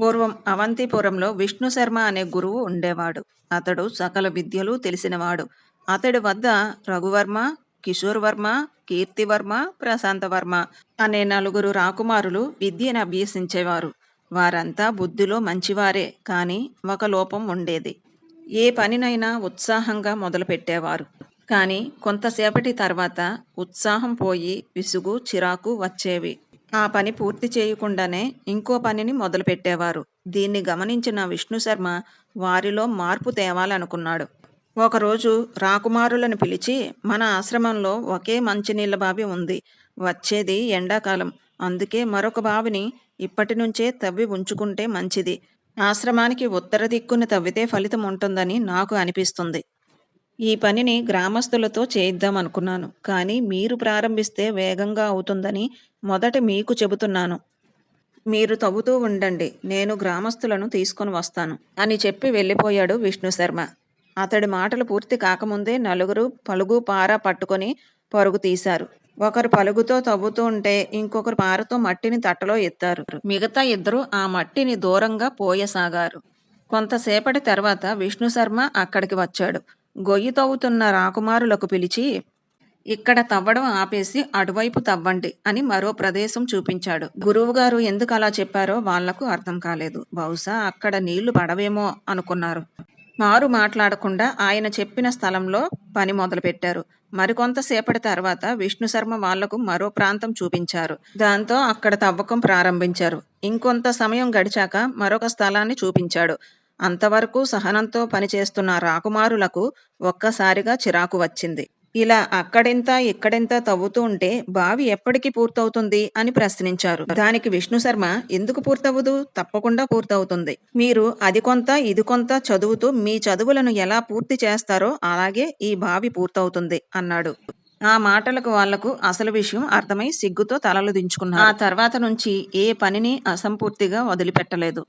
పూర్వం అవంతిపురంలో విష్ణు శర్మ అనే గురువు ఉండేవాడు. అతడు సకల విద్యలు తెలిసినవాడు. అతడి వద్ద రఘువర్మ కిషోర్ వర్మ కీర్తివర్మ ప్రశాంతవర్మ అనే నలుగురు రాకుమారులు విద్యను అభ్యసించేవారు. వారంతా బుద్ధిలో మంచివారే కానీ ఒక లోపం ఉండేది. ఏ పనినైనా ఉత్సాహంగా మొదలుపెట్టేవారు. కానీ కొంతసేపటి తర్వాత ఉత్సాహం పోయి విసుగు చిరాకు వచ్చేవి. ఆ పని పూర్తి చేయకుండానే ఇంకో పనిని మొదలుపెట్టేవారు. దీన్ని గమనించిన విష్ణు శర్మ వారిలో మార్పు తేవాలనుకున్నాడు. ఒకరోజు రాకుమారులను పిలిచి మన ఆశ్రమంలో ఒకే మంచినీళ్ళ బావి ఉంది. వచ్చేది ఎండాకాలం. అందుకే మరొక బావిని ఇప్పటి నుంచే తవ్వి ఉంచుకుంటే మంచిది. ఆశ్రమానికి ఉత్తర దిక్కున తవ్వితే ఫలితం ఉంటుందని నాకు అనిపిస్తుంది. ఈ పనిని గ్రామస్తులతో చేయిద్దామనుకున్నాను. కానీ మీరు ప్రారంభిస్తే వేగంగా అవుతుందని మొదట మీకు చెబుతున్నాను. మీరు తవ్వుతూ ఉండండి. నేను గ్రామస్తులను తీసుకొని వస్తాను. అని చెప్పి వెళ్ళిపోయాడు విష్ణు శర్మ. అతడి మాటలు పూర్తి కాకముందే నలుగురు పలుగు పార పట్టుకొని పరుగు తీశారు. ఒకరు పలుగుతో తవ్వుతూ ఉంటే ఇంకొకరు పారతో మట్టిని తట్టలో ఎత్తారు. మిగతా ఇద్దరు ఆ మట్టిని దూరంగా పోయసాగారు. కొంతసేపటి తర్వాత విష్ణు శర్మ అక్కడికి వచ్చాడు. గొయ్యి తవ్వుతున్న రాకుమారులకు పిలిచి ఇక్కడ తవ్వడం ఆపేసి అటువైపు తవ్వండి అని మరో ప్రదేశం చూపించాడు. గురువుగారు ఎందుకు అలా చెప్పారో వాళ్ళకు అర్థం కాలేదు. బహుశా అక్కడ నీళ్ళు పడవేమో అనుకున్నారు. మారు మాట్లాడకుండా ఆయన చెప్పిన స్థలంలో పని మొదలుపెట్టారు. మరికొంతసేపటి తర్వాత విష్ణు శర్మ వాళ్ళకు మరో ప్రాంతం చూపించారు. దాంతో అక్కడ తవ్వకం ప్రారంభించారు. ఇంకొంత సమయం గడిచాక మరొక స్థలాన్ని చూపించాడు. అంతవరకు సహనంతో పనిచేస్తున్న రాకుమారులకు ఒక్కసారిగా చిరాకు వచ్చింది. ఇలా అక్కడెంత ఇక్కడెంత తవ్వుతూ ఉంటే బావి ఎప్పటికి పూర్తవుతుంది అని ప్రశ్నించారు. దానికి విష్ణు శర్మ ఎందుకు పూర్తవ్వదు? తప్పకుండా పూర్తవుతుంది. మీరు అది కొంత ఇది కొంత చదువుతూ మీ చదువులను ఎలా పూర్తి చేస్తారో అలాగే ఈ బావి పూర్తవుతుంది అన్నాడు. ఆ మాటలకు వాళ్ళకు అసలు విషయం అర్థమై సిగ్గుతో తలలు దించుకున్నారు. ఆ తర్వాత నుంచి ఏ పనిని అసంపూర్తిగా వదిలిపెట్టలేదు.